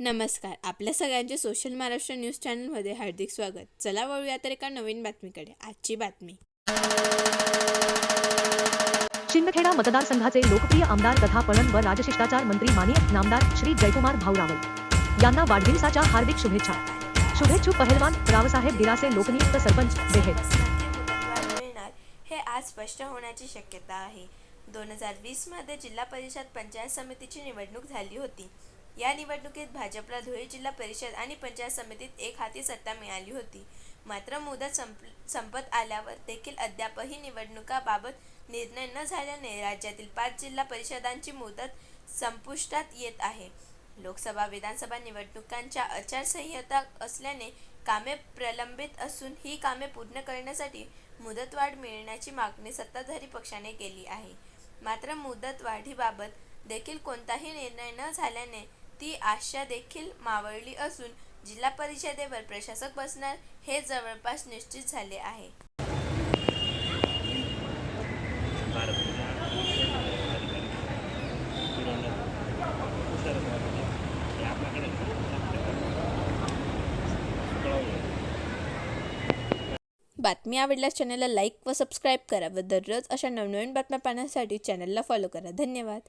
नमस्कार. आपल्या सगळ्यांचे सोशल महाराष्ट्र न्यूज चॅनलमध्ये हार्दिक स्वागत. चला वळूया तर एका नवीन बातमीकडे. आजची बातमी. शिंदखेडा मतदारसंघाचे लोकप्रिय आमदार तथा पळण व राजशिष्टाचार मंत्री माननीय नामदार श्री जयकुमार भाऊ रावल यांना वाढदिवसाच्या हार्दिक शुभेच्छा. शुभेच्छुक पहलवान रावसाहेब गिरासे लोकनियुक्त सरपंच मिळणार हे आज स्पष्ट होण्याची शक्यता आहे. दोन हजार वीसमध्ये जिल्हा परिषद पंचायत समितीची निवडणूक झाली होती. या निवडणुकीत भाजपला धुळे जिल्हा परिषद आणि पंचायत समितीत एक हाती सत्ता मिळाली होती. मात्र मुदत संप संपत आल्यावर देखील अद्यापही निवडणुकाबाबत निर्णय न झाल्याने राज्यातील पाच जिल्हा परिषदांची मुदत संपुष्टात येत आहे. लोकसभा विधानसभा निवडणुकांच्या आचारसंहिता असल्याने कामे प्रलंबित असून ही कामे पूर्ण करण्यासाठी मुदतवाढ मिळण्याची मागणी सत्ताधारी पक्षाने केली आहे. मात्र मुदतवाढीबाबत देखील कोणताही निर्णय न झाल्याने ती आशा देखील मावळली असून जिल्हा परिषदेवर प्रशासक बसणार हे जवळपास निश्चित झाले आहे. बातमी आवडल्यास चॅनलला लाईक व सबस्क्राईब करा व दररोज अशा नवनवीन बातम्या पाहण्यासाठी चॅनलला फॉलो करा. धन्यवाद.